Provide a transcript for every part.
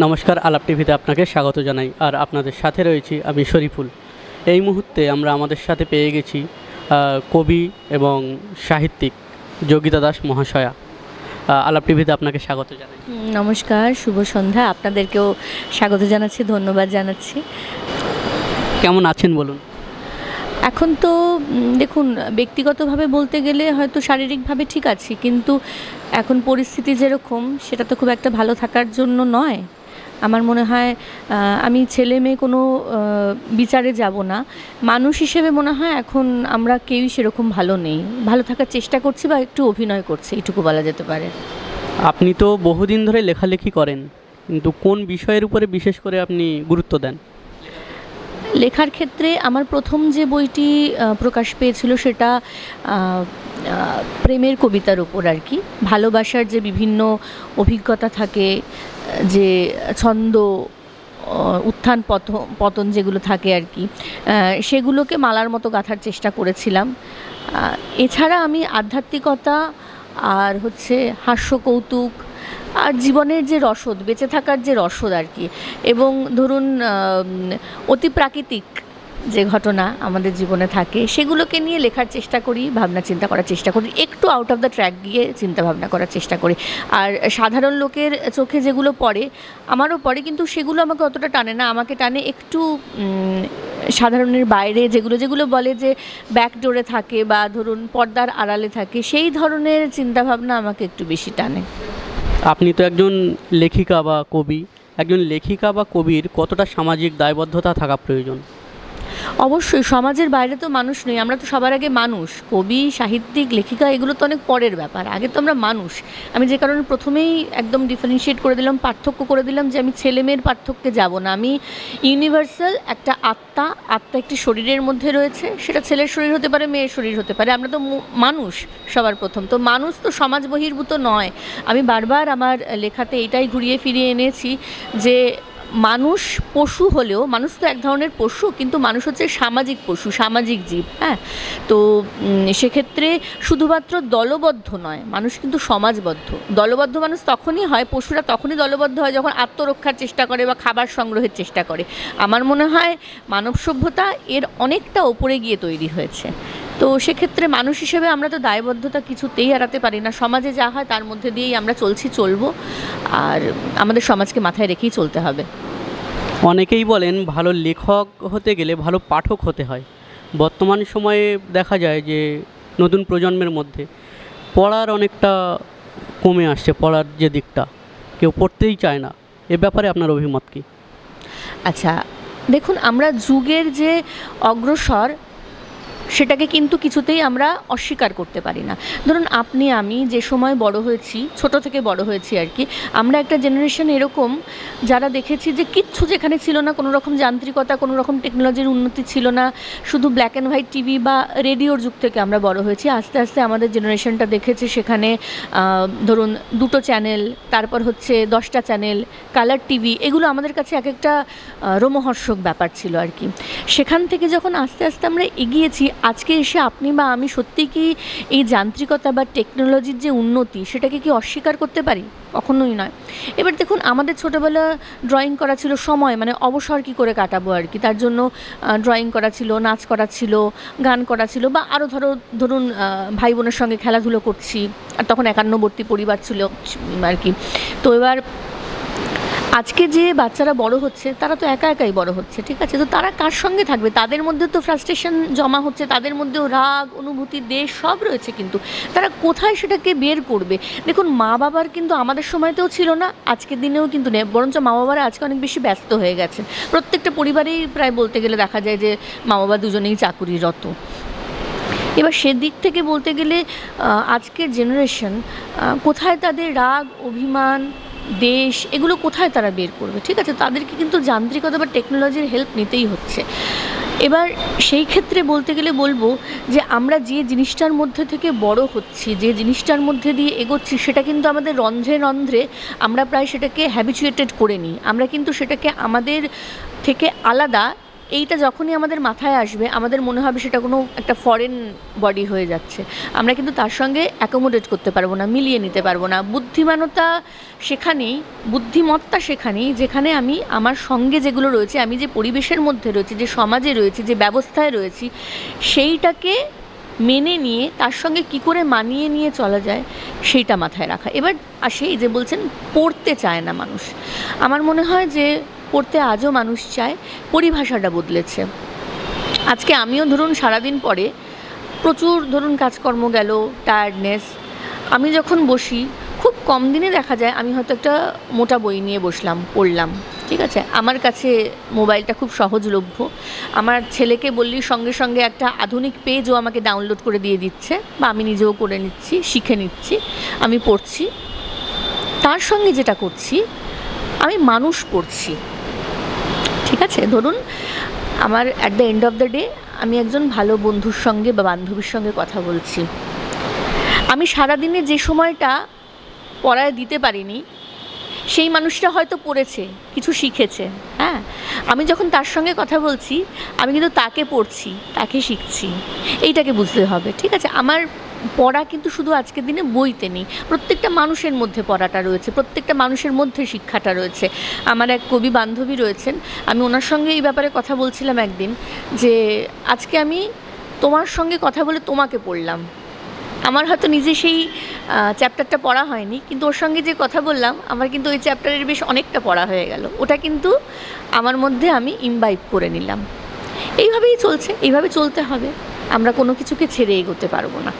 নমস্কার আলাপ টিভিতে আপনাকে স্বাগত জানাই। আর আপনাদের সাথে রয়েছি আমি শরীফুল। এই মুহূর্তে আমরা আমাদের সাথে পেয়ে গেছি কবি এবং সাহিত্যিক যোগিতা দাস মহাশয়া। আলাপ টিভিতে আপনাকে স্বাগত জানাই। নমস্কার শুভ সন্ধ্যা। আপনাদেরকেও স্বাগত জানাচ্ছি ধন্যবাদ জানাচ্ছি। কেমন আছেন বলুন? এখন তো দেখুন ব্যক্তিগতভাবে বলতে গেলে হয়তো শারীরিকভাবে ঠিক আছি কিন্তু এখন পরিস্থিতি যেরকম সেটা তো খুব একটা ভালো থাকার জন্য নয়। আমার মনে হয় আমি ছেলে মেয়ে কোনো বিচারে যাব না। মানুষ হিসেবে মনে হয় এখন আমরা কেউই সেরকম ভালো নেই। ভালো থাকার চেষ্টা করছি বা একটু অভিনয় করছি এইটুকু বলা যেতে পারে। আপনি তো বহুদিন ধরে লেখালেখি করেন কিন্তু কোন বিষয়ের উপরে বিশেষ করে আপনি গুরুত্ব দেন? লেখার ক্ষেত্রে আমার প্রথম যে বইটি প্রকাশ পেয়েছিল সেটা প্রেমের কবিতার উপর আর কি। ভালোবাসার যে বিভিন্ন অভিজ্ঞতা থাকে যে ছন্দ উত্থান পত পতন যেগুলো থাকে আর কি সেগুলোকে মালার মতো গাঁথার চেষ্টা করেছিলাম। এছাড়া আমি আধ্যাত্মিকতা আর হচ্ছে হাস্য কৌতুক আর জীবনের যে রসদ, বেঁচে থাকার যে রসদ আর কি, এবং ধরুন অতি প্রাকৃতিক যে ঘটনা আমাদের জীবনে থাকে, সেগুলোকে নিয়ে লেখার চেষ্টা করি, ভাবনা চিন্তা করার চেষ্টা করি, একটু আউট অফ দ্য ট্র্যাক গিয়ে চিন্তা ভাবনা করার চেষ্টা করি। আর সাধারণ লোকের চোখে যেগুলো পড়ে, আমারও পড়ে, কিন্তু সেগুলো আমাকে অতটা টানে না, আমাকে টানে একটু সাধারণের বাইরে যেগুলো যেগুলো বলে যে ব্যাকডোরে থাকে বা ধরুন পর্দার আড়ালে থাকে, সেই ধরনের চিন্তাভাবনা আমাকে একটু বেশি টানে। আপনি তো একজন লেখিকা বা কবি। একজন লেখিকা বা কবির কতটা সামাজিক দায়বদ্ধতা থাকা প্রয়োজন? অবশ্যই, সমাজের বাইরে তো মানুষ নই, আমরা তো সবার আগে মানুষ। কবি, সাহিত্যিক, লেখিকা, এগুলো তো অনেক পরের ব্যাপার, আগে তো আমরা মানুষ। আমি যে কারণে প্রথমেই একদম ডিফারেন্সিয়েট করে দিলাম, পার্থক্য করে দিলাম যে আমি ছেলে মেয়ের পার্থক্যে যাব না। আমি ইউনিভার্সাল একটা আত্মা আত্মা একটি শরীরের মধ্যে রয়েছে, সেটা ছেলের শরীর হতে পারে, মেয়ের শরীর হতে পারে। আমরা তো মানুষ সবার প্রথম। তো মানুষ তো সমাজ বহির্ভূত নয়। আমি বারবার আমার লেখাতে এটাই ঘুরিয়ে ফিরিয়ে এনেছি যে মানুষ পশু হলেও, মানুষ তো এক ধরনের পশু, কিন্তু মানুষ হচ্ছে সামাজিক পশু, সামাজিক জীব হ্যাঁ? তো সেক্ষেত্রে শুধুমাত্র দলবদ্ধ নয়, মানুষ কিন্তু সমাজবদ্ধ। দলবদ্ধ মানুষ তখনই হয়, পশুরা তখনই দলবদ্ধ হয় যখন আত্মরক্ষার চেষ্টা করে বা খাবার সংগ্রহের চেষ্টা করে। আমার মনে হয় মানব সভ্যতা এর অনেকটা ওপরে গিয়ে তৈরি হয়েছে। তো সেক্ষেত্রে মানুষ হিসেবে আমরা তো দায়বদ্ধতা কিছুতেই এড়াতে পারি না। সমাজে যা হয় তার মধ্যে দিয়েই আমরা চলছি, চলবো। আর আমাদের সমাজকে মাথায় রেখেই চলতে হবে। অনেকেই বলেন ভালো লেখক হতে গেলে ভালো পাঠক হতে হয়। বর্তমান সময়ে দেখা যায় যে নতুন প্রজন্মের মধ্যে পড়ার অনেকটা কমে আসছে, পড়ার যে দিকটা, কেউ পড়তেই চায় না। এ ব্যাপারে আপনার অভিমত কী? আচ্ছা দেখুন, আমরা যুগের যে অগ্রসর সেটাকে কিন্তু কিছুতেই আমরা অস্বীকার করতে পারি না। ধরুন আপনি, আমি যে সময় বড় হয়েছি, ছোট থেকে বড় হয়েছি আর কি, আমরা একটা জেনারেশন এরকম যারা দেখেছি যে কিচ্ছু যেখানে ছিল না, কোনো রকম যান্ত্রিকতা, কোনো রকম টেকনোলজির উন্নতি ছিল না, শুধু ব্ল্যাক অ্যান্ড হোয়াইট টিভি বা রেডিওর যুগ থেকে আমরা বড় হয়েছি। আস্তে আস্তে আমাদের জেনারেশনটা দেখেছে সেখানে ধরুন দুটো চ্যানেল তারপর হচ্ছে দশটা চ্যানেল কালার টিভি এগুলো আমাদের কাছে এক একটা রোমহর্ষক ব্যাপার ছিল আর কি। সেখান থেকে যখন আস্তে আস্তে আমরা এগিয়েছি আজকে এসে আপনি বা আমি সত্যি কি এই যান্ত্রিকতা বা টেকনোলজির যে উন্নতি, সেটাকে কি অস্বীকার করতে পারি? কখনোই নয়। এবার দেখুন, আমাদের ছোটোবেলা ড্রয়িং করা ছিল সময় মানে অবসর কী করে কাটাবো আর কি? তার জন্য ড্রয়িং করা ছিল, নাচ করা ছিল, গান করা ছিল বা আরও ধরো, ধরুন ভাই বোনের সঙ্গে খেলাধুলো করছি, আর তখন একান্নবর্তী পরিবার ছিল আর কি। তো এবার আজকে যে বাচ্চারা বড় হচ্ছে, তারা তো একা একাই বড় হচ্ছে, ঠিক আছে? তো তারা কার সঙ্গে থাকবে? তাদের মধ্যে তো ফ্রাস্ট্রেশন জমা হচ্ছে, তাদের মধ্যেও রাগ, অনুভূতি, দেশ সব রয়েছে কিন্তু। তারা কোথায় সেটাকে বের করবে? দেখুন, মা বাবার কিন্তু আমাদের সময়তেও ছিল না, আজকের দিনেও কিন্তু নেই, বরঞ্চ মা বাবারা আজকে অনেক বেশি ব্যস্ত হয়ে গেছেন। প্রত্যেকটা পরিবারেই প্রায় বলতে গেলে দেখা যায় যে, মা বাবা দুজনেই চাকুরিরত এবার সেদিক থেকে বলতে গেলে আজকের জেনারেশন কোথায় তাদের রাগ, অভিমান দেশ, এগুলো কোথায় তারা বের করবে? ঠিক আছে? তাদেরকে কিন্তু যান্ত্রিকতা বা টেকনোলজির হেল্প নিতেই হচ্ছে। এবার সেই ক্ষেত্রে বলতে গেলে বলব যে, আমরা যে জিনিসটার মধ্যে থেকে বড় হচ্ছি, যে জিনিসটার মধ্যে দিয়ে এগোচ্ছি, সেটা কিন্তু আমাদের রন্ধ্রে রন্ধ্রে আমরা প্রায় সেটাকে হ্যাবিচুয়েটেড করে নিই। আমরা কিন্তু সেটাকে আমাদের থেকে আলাদা এইটা যখনই আমাদের মাথায় আসবে, আমাদের মনে হবে সেটা কোনো একটা ফরেন বডি হয়ে যাচ্ছে। আমরা কিন্তু তার সঙ্গে অ্যাকোমোডেট করতে পারব না, মিলিয়ে নিতে পারব না। বুদ্ধিমানতা সেখানেই, বুদ্ধিমত্তা সেখানেই, যেখানে আমি আমার সঙ্গে যেগুলো রয়েছে, আমি যে পরিবেশের মধ্যে রয়েছি, যে সমাজে রয়েছি, যে ব্যবস্থায় রয়েছি, সেইটাকে মেনে নিয়ে, তার সঙ্গে কি করে মানিয়ে নিয়ে চলা যায়, সেইটা মাথায় রাখা। এবার আসে এই যে বলছেন, পড়তে চায় না মানুষ। আমার মনে হয় যে পড়তে আজও মানুষ চায়, পরিভাষাটা বদলেছে। আজকে আমিও ধরুন সারাদিন পরে প্রচুর ধরুন কাজকর্ম গেল টায়ার্ডনেস আমি যখন বসি, খুব কম দিনে দেখা যায় আমি হয়তো একটা মোটা বই নিয়ে বসলাম, পড়লাম, ঠিক আছে? আমার কাছে মোবাইলটা খুব সহজলভ্য। আমার ছেলেকে বললি সঙ্গে সঙ্গে একটা আধুনিক পেজও আমাকে ডাউনলোড করে দিয়ে দিচ্ছে, বা আমি নিজেও করে নিচ্ছি, শিখে নিচ্ছি, আমি পড়ছি। তার সঙ্গে যেটা করছি, আমি মানুষ পড়ছি। আছে। ধরুন, আমার at the end of the day আমি একজন ভালো বন্ধুর সঙ্গে বা বান্ধবীর সঙ্গে কথা বলছি। আমি সারাদিনে যে সময়টা পড়ায় দিতে পারিনি, সেই মানুষটা হয়তো পড়েছে, কিছু শিখেছে হ্যাঁ? আমি যখন তার সঙ্গে কথা বলছি, আমি কিন্তু তাকে পড়ছি, তাকে শিখছি। এইটাকে বুঝতে হবে, ঠিক আছে? আমার পড়া কিন্তু শুধু আজকের দিনে বইতে নেই। প্রত্যেকটা মানুষের মধ্যে পড়াটা রয়েছে, প্রত্যেকটা মানুষের মধ্যে শিক্ষাটা রয়েছে। আমার এক কবি বান্ধবী রয়েছেন, আমি ওনার সঙ্গে এই ব্যাপারে কথা বলছিলাম একদিন যে, আজকে আমি তোমার সঙ্গে কথা বলে তোমাকে পড়লাম। আমার হয়তো নিজে সেই চ্যাপ্টারটা পড়া হয়নি, কিন্তু ওর সঙ্গে যে কথা বললাম, আমার কিন্তু ওই চ্যাপ্টারের বেশ অনেকটা পড়া হয়ে গেল। ওটা কিন্তু আমার মধ্যে আমি ইমবাইব করে নিলাম। এইভাবেই চলছে, এইভাবে চলতে হবে। আমরা কোনো কিছুকে ছেড়ে এগোতে পারব না।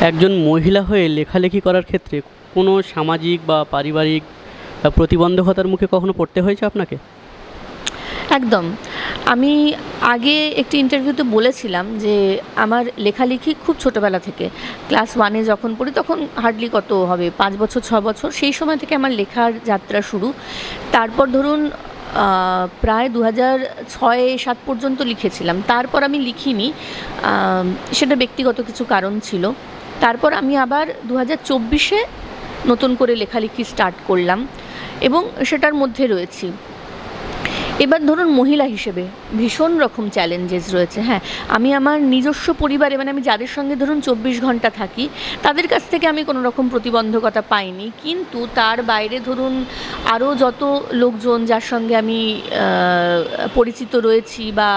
একজন মহিলা হয়ে লেখালেখি করার ক্ষেত্রে কোনো সামাজিক বা পারিবারিক প্রতিবন্ধকতার মুখে কখনো পড়তে হয়েছে আপনাকে? একদম। আমি আগে একটি ইন্টারভিউতে বলেছিলাম যে আমার লেখালেখি খুব ছোটোবেলা থেকে। ক্লাস ওয়ানে যখন পড়ি তখন হার্ডলি কত হবে? পাঁচ বছর, ছ বছর? সেই সময় থেকে আমার লেখার যাত্রা শুরু। তারপর ধরুন প্রায় দু হাজার ছয়, সাত পর্যন্ত লিখেছিলাম। তারপর আমি লিখিনি। সেটা ব্যক্তিগত কিছু কারণ ছিল। তারপর আমি আবার দু হাজার চব্বিশে নতুন করে লেখালেখি স্টার্ট করলাম এবং সেটার মধ্যে রয়েছি। এবার ধরুন মহিলা হিসেবে ভীষণ রকম চ্যালেঞ্জেস রয়েছে হ্যাঁ। আমি আমার নিজস্ব পরিবারে মানে আমি যাদের সঙ্গে ধরুন চব্বিশ ঘণ্টা থাকি, তাদের কাছ থেকে আমি কোনো রকম প্রতিবন্ধকতা পাইনি। কিন্তু তার বাইরে ধরুন আরও যত লোকজন যার সঙ্গে আমি পরিচিত রয়েছি বা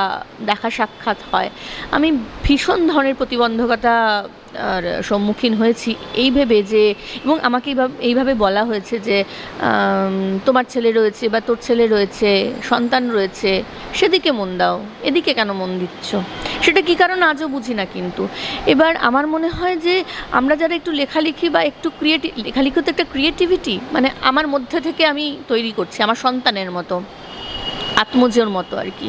দেখা সাক্ষাৎ হয়, আমি ভীষণ ধরনের প্রতিবন্ধকতা আর সম্মুখীন হয়েছি এই ভেবে যে, এবং আমাকে এইভাবে এইভাবে বলা হয়েছে যে তোমার ছেলে রয়েছে বা তোর ছেলে রয়েছে, সন্তান রয়েছে, সেদিকে মন দাও, এদিকে কেন মন দিচ্ছ? সেটা কী কারণ আজও বুঝি না কিন্তু। এবার আমার মনে হয় যে, আমরা যারা একটু লেখালেখি বা একটু ক্রিয়েটিভ লেখালেখি তো একটা ক্রিয়েটিভিটি মানে আমার মধ্যে থেকে আমি তৈরি করছি, আমার সন্তানের মতো, আত্মজোর মতো আর কি।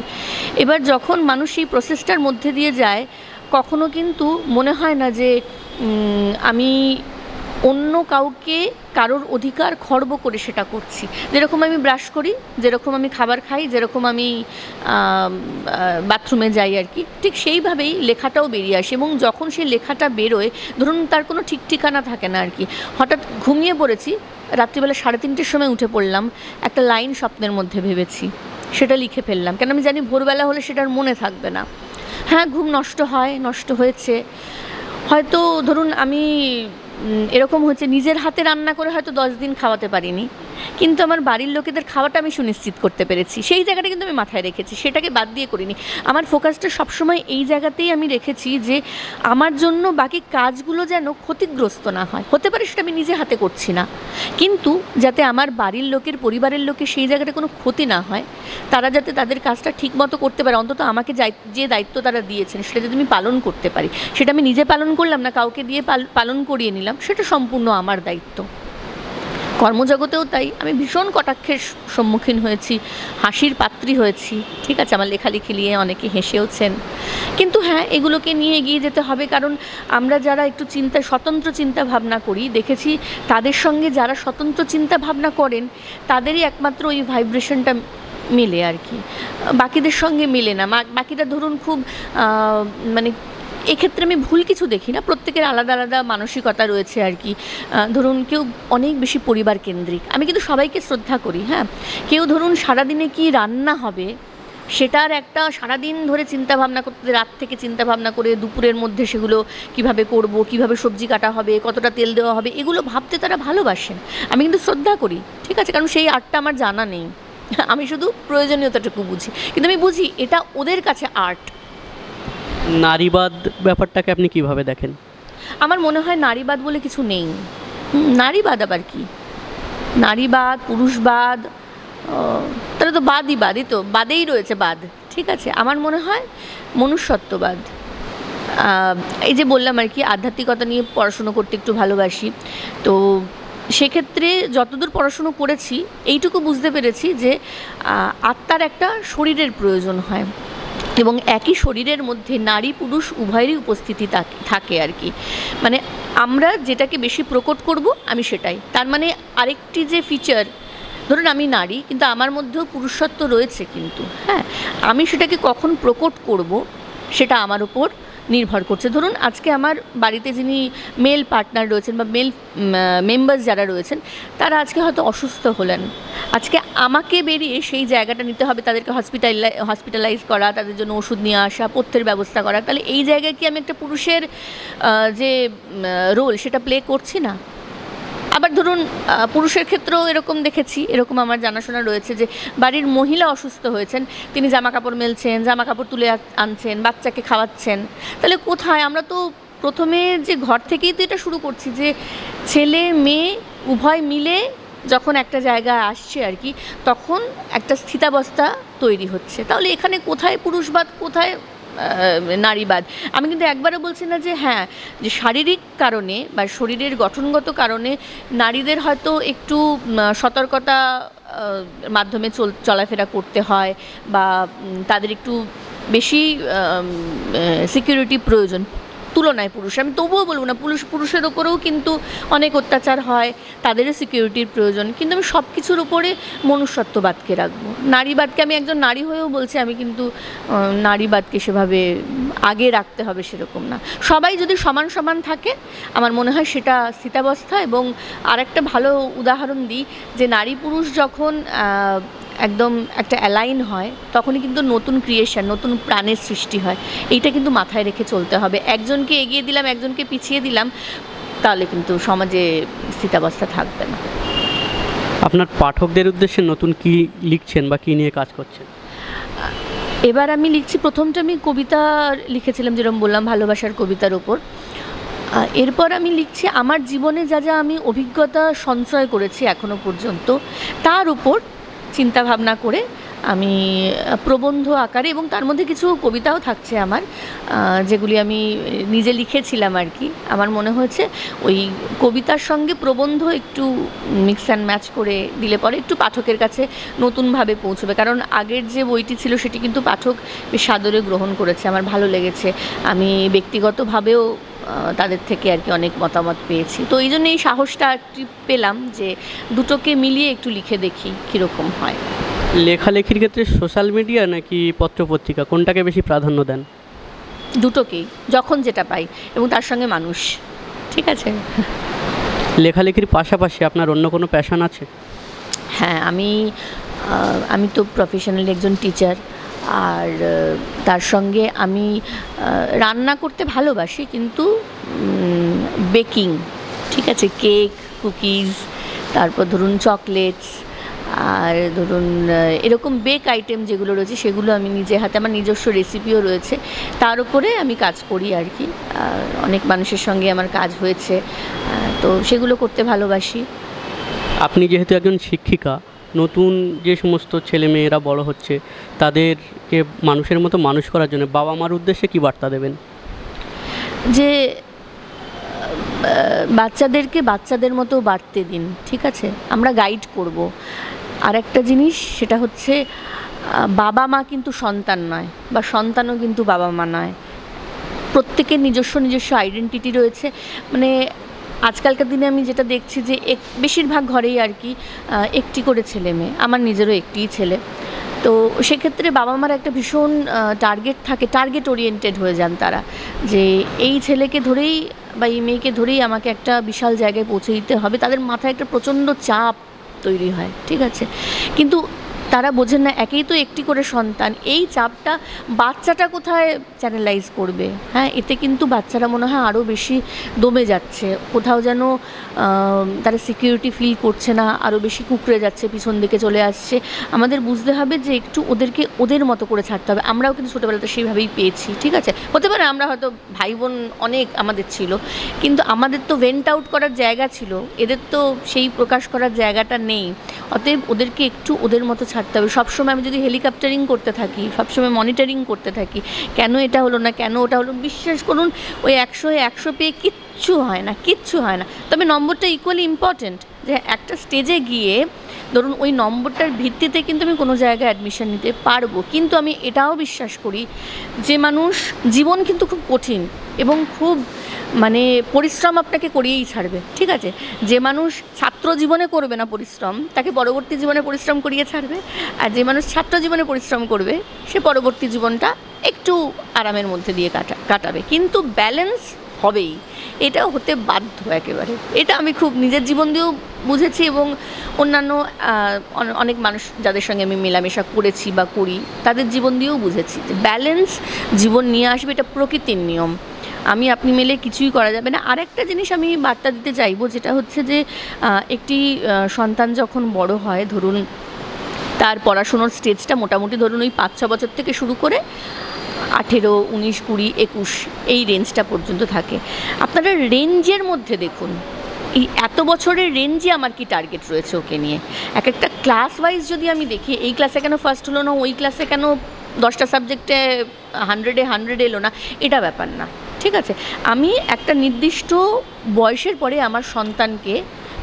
এবার যখন মানুষ এই প্রসেসটার মধ্যে দিয়ে যায় কখনো কিন্তু মনে হয় না যে আমি অন্য কাউকে কারোর অধিকার খর্ব করে সেটা করছি। যেরকম আমি ব্রাশ করি, যেরকম আমি খাবার খাই, যেরকম আমি বাথরুমে যাই আর কি, ঠিক সেইভাবেই লেখাটাও বেরিয়ে আসে এবং যখন সেই লেখাটা বেরোয়, ধরুন তার কোনো ঠিক ঠিকানা থাকে না আর কি। হঠাৎ ঘুমিয়ে পড়েছি, রাত্রিবেলা সাড়ে তিনটের সময় উঠে পড়লাম, একটা লাইন স্বপ্নের মধ্যে ভেবেছি, সেটা লিখে ফেললাম। কেন আমি জানি ভোরবেলা হলে সেটার মনে থাকবে না। হ্যাঁ ঘুম নষ্ট হয়, নষ্ট হয়েছে। হয়তো ধরুন আমি এরকম হচ্ছে নিজের হাতে রান্না করে হয়তো দশ দিন খাওয়াতে পারিনি। কিন্তু আমার বাড়ির লোকেদের খাওয়াটা আমি সুনিশ্চিত করতে পেরেছি। সেই জায়গাটা কিন্তু আমি মাথায় রেখেছি, সেটাকে বাদ দিয়ে করিনি। আমার ফোকাসটা সবসময় এই জায়গাতেই আমি রেখেছি যে, আমার জন্য বাকি কাজগুলো যেন ক্ষতিগ্রস্ত না হয়। হতে পারে সেটা আমি নিজে হাতে করছি না। কিন্তু যাতে আমার বাড়ির লোকের, পরিবারের লোকের সেই জায়গাটা কোনো ক্ষতি না হয়, তারা যাতে তাদের কাজটা ঠিক মতো করতে পারে, অন্তত আমাকে যে দায়িত্ব তারা দিয়েছেন, সেটা যদি আমি পালন করতে পারি। সেটা আমি নিজে পালন করলাম না, কাউকে দিয়ে পালন করিয়ে নিলাম, সেটা সম্পূর্ণ আমার দায়িত্ব। কর্মজগতেও তাই। আমি ভীষণ কটাক্ষের সম্মুখীন হয়েছি। হাসির পাত্রী হয়েছি। ঠিক আছে, আমার লেখালেখি নিয়ে অনেকে হেসেওছেন। কিন্তু হ্যাঁ এগুলোকে নিয়ে এগিয়ে যেতে হবে কারণ আমরা যারা একটু চিন্তা, স্বতন্ত্র চিন্তা ভাবনা করি, দেখেছি তাদের সঙ্গে যারা স্বতন্ত্র চিন্তা ভাবনা করেন, তাদেরই একমাত্র ওই ভাইব্রেশনটা মেলে আর কি। বাকিদের সঙ্গে মেলে না। বাকিরা ধরুন খুব মানে এক্ষেত্রে আমি ভুল কিছু দেখি না। প্রত্যেকের আলাদা আলাদা মানসিকতা রয়েছে আর কি। ধরুন কেউ অনেক বেশি পরিবার কেন্দ্রিক। আমি কিন্তু সবাইকে শ্রদ্ধা করি হ্যাঁ? কেউ ধরুন সারাদিনে কি রান্না হবে, সেটার একটা সারাদিন ধরে চিন্তা ভাবনা করতে, রাত থেকে চিন্তা ভাবনা করে দুপুরের মধ্যে সেগুলো কীভাবে করব, কীভাবে সবজি কাটা হবে, কতটা তেল দেওয়া হবে, এগুলো ভাবতে তারা ভালোবাসেন। আমি কিন্তু শ্রদ্ধা করি, ঠিক আছে? কারণ সেই আর্টটা আমার জানা নেই। আমি শুধু প্রয়োজনীয়তাটুকু বুঝি। কিন্তু আমি বুঝি এটা ওদের কাছে আর্ট। নারীবাদ ব্যাপারটাকে আপনি কীভাবে দেখেন? আমার মনে হয় নারীবাদ বলে কিছু নেই। নারীবাদ আবার কি? নারীবাদ, পুরুষবাদ তাহলে তো বাদই বাদই তো বাদেই রয়েছে বাদ, ঠিক আছে? আমার মনে হয় মনুষ্যত্ববাদ। এই যে বললাম আর কি, আধ্যাত্মিকতা নিয়ে পড়াশুনো করতে একটু ভালোবাসি, তো সেক্ষেত্রে যতদূর পড়াশুনো করেছি, এইটুকু বুঝতে পেরেছি যে আত্মার একটা শরীরের প্রয়োজন হয়। এবং একই শরীরের মধ্যে নারী পুরুষ উভয়েরই উপস্থিতি থাকে আর কি। মানে আমরা যেটাকে বেশি প্রকট করব, আমি সেটাই। তার মানে আরেকটি যে ফিচার ধরুন আমি নারী, কিন্তু আমার মধ্যেও পুরুষত্ব রয়েছে কিন্তু হ্যাঁ? আমি সেটাকে কখন প্রকট করব, সেটা আমার উপর নির্ভর করছে। ধরুন, আজকে আমার বাড়িতে যিনি মেল পার্টনার রয়েছেন বা মেল মেম্বার্স যারা রয়েছেন, তারা আজকে হয়তো অসুস্থ হলেন। আজকে আমাকে বেরিয়ে সেই জায়গাটা নিতে হবে, তাদেরকে হসপিটালাই হসপিটালাইজ করা, তাদের জন্য ওষুধ নিয়ে আসা, পথ্যের ব্যবস্থা করা। তাহলে এই জায়গায় কি আমি একটা পুরুষের যে রোল সেটা প্লে করছি না? আবার ধরুন পুরুষের ক্ষেত্রেও এরকম দেখেছি, এরকম আমার জানাশোনা রয়েছে যে বাড়ির মহিলা অসুস্থ হয়েছেন, তিনি জামা কাপড় মেলছেন জামা কাপড় তুলে আনছেন, বাচ্চাকে খাওয়াচ্ছেন। তাহলে কোথায়? আমরা তো প্রথমে যে ঘর থেকেই তো এটা শুরু করছি যে ছেলে, মেয়ে উভয় মিলে যখন একটা জায়গায় আসছে আর কি, তখন একটা স্থিতাবস্থা তৈরি হচ্ছে। তাহলে এখানে কোথায় পুরুষবাদ কোথায় নারীবাদ। আমি কিন্তু একবারও বলছি না যে হ্যাঁ যে শারীরিক কারণে বা শরীরের গঠনগত কারণে নারীদের হয়তো একটু সতর্কতা মাধ্যমে চল, চলাফেরা করতে হয় বা তাদের একটু বেশি সিকিউরিটি প্রয়োজন। তুলনায় পুরুষ। আমি তবুও বলব না, পুরুষ পুরুষের ওপরেও কিন্তু অনেক অত্যাচার হয় তাদেরও সিকিউরিটির প্রয়োজন। কিন্তু আমি সব কিছুর উপরে মনুষ্যত্ববাদকে রাখব। নারীবাদকে আমি একজন নারী হয়েও বলছি, আমি কিন্তু নারীবাদকে সেভাবে আগে রাখতে হবে সেরকম না। সবাই যদি সমান সমান থাকে, আমার মনে হয় সেটা স্থিতাবস্থা এবং আরেকটা ভালো উদাহরণ দিই যে নারী পুরুষ যখন একদম একটা অ্যালাইন হয় তখনই কিন্তু নতুন ক্রিয়েশন নতুন প্রাণের সৃষ্টি হয়। এইটা কিন্তু মাথায় রেখে চলতে হবে। একজনকে এগিয়ে দিলাম একজনকে পিছিয়ে দিলাম তাহলে কিন্তু সমাজে স্থিতাবস্থা থাকবে না। আপনার পাঠকদের উদ্দেশ্যে নতুন কি লিখছেন বা কি নিয়ে কাজ করছেন? এবার আমি লিখছি প্রথমটা আমি কবিতা লিখেছিলাম যেরকম বললাম ভালোবাসার কবিতার ওপর। এরপর আমি লিখছি আমার জীবনে যা যা আমি অভিজ্ঞতা সঞ্চয় করেছি এখনও পর্যন্ত তার উপর চিন্তা ভাবনা করে আমি প্রবন্ধ আকারে এবং তার মধ্যে কিছু কবিতাও থাকছে আমার যেগুলি আমি নিজে লিখেছিলাম আর কি। আমার মনে হয়েছে ওই কবিতার সঙ্গে প্রবন্ধ একটু মিক্স অ্যান্ড ম্যাচ করে দিলে পরে একটু পাঠকের কাছে নতুনভাবে পৌঁছবে। কারণ আগের যে বইটি ছিল সেটি কিন্তু পাঠক সাদরে গ্রহণ করেছে, আমার ভালো লেগেছে। আমি ব্যক্তিগতভাবেও তাদের থেকে আর কি অনেক মতামত পেয়েছি। তো এই জন্য এই সাহসটা একটু পেলাম যে দুটোকে মিলিয়ে একটু লিখে দেখি কীরকম হয়। লেখালেখির ক্ষেত্রে সোশ্যাল মিডিয়া নাকি পত্রপত্রিকা? কোনটাকে বেশি প্রাধান্য দেন? দুটোকেই যখন যেটা পাই এবং তার সঙ্গে মানুষ। ঠিক আছে? লেখালেখির পাশাপাশি আপনার অন্য কোনো প্যাশন আছে? হ্যাঁ আমি আমি তো প্রফেশনালি একজন টিচার আর তার সঙ্গে আমি রান্না করতে ভালোবাসি কিন্তু বেকিং, ঠিক আছে? কেক, কুকিজ, তারপর ধরুন চকলেটস, আর ধরুন এরকম বেক আইটেম যেগুলো রয়েছে সেগুলো আমি নিজে হাতে, আমার নিজস্ব রেসিপিও রয়েছে। তার উপরে আমি কাজ করি আর কি। অনেক মানুষের সঙ্গে আমার কাজ হয়েছে তো সেগুলো করতে ভালোবাসি। আপনি যেহেতু একজন শিক্ষিকা নতুন যে সমস্ত ছেলে মেয়েরা বড় হচ্ছে, তাদেরকে মানুষের মতো মানুষ করার জন্য বাবা মার উদ্দেশ্যে কি বার্তা দেবেন? যে বাচ্চাদেরকে বাচ্চাদের মতো বাড়তে দিন, ঠিক আছে? আমরা গাইড করব। আর একটা জিনিস, সেটা হচ্ছে বাবা মা কিন্তু সন্তান নয়, বা সন্তানও কিন্তু বাবা মা নয়। প্রত্যেকের নিজস্ব নিজস্ব আইডেন্টিটি রয়েছে। মানে আজকালকার দিনে আমি যেটা দেখছি যে এক, বেশিরভাগ ঘরেই আর কি একটি করে ছেলে মেয়ে, আমার নিজেরও একটিই ছেলে। তো সেক্ষেত্রে বাবা মার একটা ভীষণ টার্গেট থাকে টার্গেট ওরিয়েন্টেড হয়ে যান তারা। যে এই ছেলেকে ধরেই বা এই মেয়েকে ধরেই আমাকে একটা বিশাল জায়গায় পৌঁছে দিতে হবে। তাদের মাথায় একটা প্রচণ্ড চাপ তৈরি হয়, ঠিক আছে? কিন্তু তারা বোঝেন না, একেই তো একটি করে সন্তান। এই চাপটা বাচ্চাটা কোথায় চ্যানেলাইজ করবে? হ্যাঁ এতে কিন্তু বাচ্চারা মনে হয় আরও বেশি দমে যাচ্ছে। কোথাও যেন তারা সিকিউরিটি ফিল করছে না আরও বেশি কুকড়ে যাচ্ছে, পিছন দিকে চলে আসছে। আমাদের বুঝতে হবে যে একটু ওদেরকে ওদের মতো করে ছাড়তে হবে। আমরাও কিন্তু ছোটোবেলাতে সেইভাবেই পেয়েছি, ঠিক আছে? হতে পারে আমরা হয়তো ভাই বোন অনেক আমাদের ছিল, কিন্তু আমাদের তো ভেন্ট আউট করার জায়গা ছিল। এদের তো সেই প্রকাশ করার জায়গাটা নেই। অতএব ওদেরকে একটু ওদের মতো ছাড়তে হবে। সবসময় আমি যদি হেলিকপ্টারিং করতে থাকি, সবসময় মনিটরিং করতে থাকি, কেন এটা হলো না, কেন ওটা হলো, বিশ্বাস করুন, ওই একশো একশো পেয়ে কিচ্ছু হয় না, কিচ্ছু হয় না। তবে নম্বরটা ইকুয়ালি ইম্পর্ট্যান্ট যে একটা স্টেজে গিয়ে ধরুন ওই নম্বরটার ভিত্তিতে কিন্তু আমি কোনো জায়গায় অ্যাডমিশন নিতে পারব। কিন্তু আমি এটাও বিশ্বাস করি যে মানুষ জীবন কিন্তু খুব কঠিন এবং খুব মানে পরিশ্রম আপনাকে করিয়েই ছাড়বে, ঠিক আছে? যে মানুষ ছাত্র জীবনে করবে না পরিশ্রম, তাকে পরবর্তী জীবনে পরিশ্রম করিয়ে ছাড়বে। আর যে মানুষ ছাত্র জীবনে পরিশ্রম করবে, সে পরবর্তী জীবনটা একটু আরামের মধ্যে দিয়ে কাটা, কাটাবে। কিন্তু ব্যালেন্স হবেই। এটাও হতে বাধ্য একেবারে। এটা আমি খুব নিজের জীবন দিয়েও বুঝেছি এবং অন্যান্য অনেক মানুষ যাদের সঙ্গে আমি মেলামেশা করেছি বা করি, তাদের জীবন দিয়েও বুঝেছি যে ব্যালেন্স জীবন নিয়ে আসবে, এটা প্রকৃতির নিয়ম। আমি, আপনি মেলে কিছুই করা যাবে না। আরেকটা জিনিস আমি বার্তা দিতে চাইব, যেটা হচ্ছে যে একটি সন্তান যখন বড় হয়, ধরুন তার পড়াশুনোর স্টেজটা মোটামুটি ধরুন ওই পাঁচ ছ বছর থেকে শুরু করে আঠেরো, উনিশ, কুড়ি, একুশ, এই রেঞ্জটা পর্যন্ত থাকে। আপনারা রেঞ্জের মধ্যে দেখুন। এই এত বছরের রেঞ্জে আমার কি টার্গেট রয়েছে ওকে নিয়ে? এক একটা ক্লাস ওয়াইজ যদি আমি দেখি, এই ক্লাসে কেন ফার্স্ট হলো না, ওই ক্লাসে কেন দশটা সাবজেক্টে হান্ড্রেডে হান্ড্রেড এলো না, এটা ব্যাপার না। ঠিক আছে? আমি একটা নির্দিষ্ট বয়সের পরে আমার সন্তানকে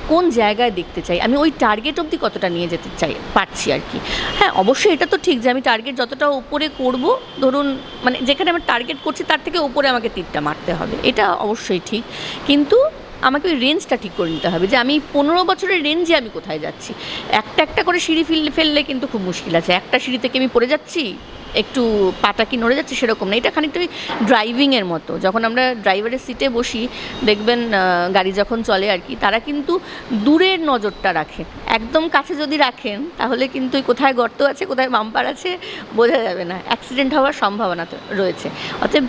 কোন জায়গায় দেখতে চাই? আমি ওই টার্গেট অবধি কতটা নিয়ে যেতে চাই? পারছি আর কি। হ্যাঁ অবশ্যই এটা তো ঠিক যে আমি টার্গেট যতটা উপরে করব, ধরুন মানে যেখানে আমি টার্গেট করছি তার থেকে উপরে আমাকে তীরটা মারতে হবে। এটা অবশ্যই ঠিক। কিন্তু আমাকে ওই রেঞ্জটা ঠিক করে নিতে হবে যে আমি পনেরো বছরের রেঞ্জে আমি কোথায় যাচ্ছি। একটা একটা করে সিঁড়ি ফেললে ফেললে কিন্তু খুব মুশকিল আছে। একটা সিঁড়ি থেকে আমি পড়ে যাচ্ছি, একটু পাটা কি নড়ে যাচ্ছে সেরকম না। এটা খানিকটা ওই ড্রাইভিংয়ের মতো। যখন আমরা ড্রাইভারের সিটে বসি, দেখবেন গাড়ি যখন চলে আর কি, তারা কিন্তু দূরের নজরটা রাখেন একদম কাছে যদি রাখেন, তাহলে কিন্তু কোথায় গর্ত আছে, কোথায় বাম্পার আছে, বোঝা যাবে না। অ্যাক্সিডেন্ট হওয়ার সম্ভাবনা রয়েছে। অতএব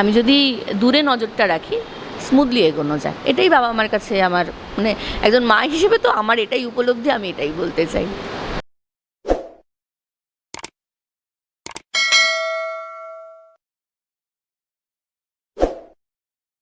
আমি যদি দূরে নজরটা রাখি স্মুথলি এগোনো যায়। এটাই বাবা আমার কাছে আমার মানে একজন মা হিসেবে তো আমার এটাই উপলব্ধি, আমি এটাই বলতে চাই।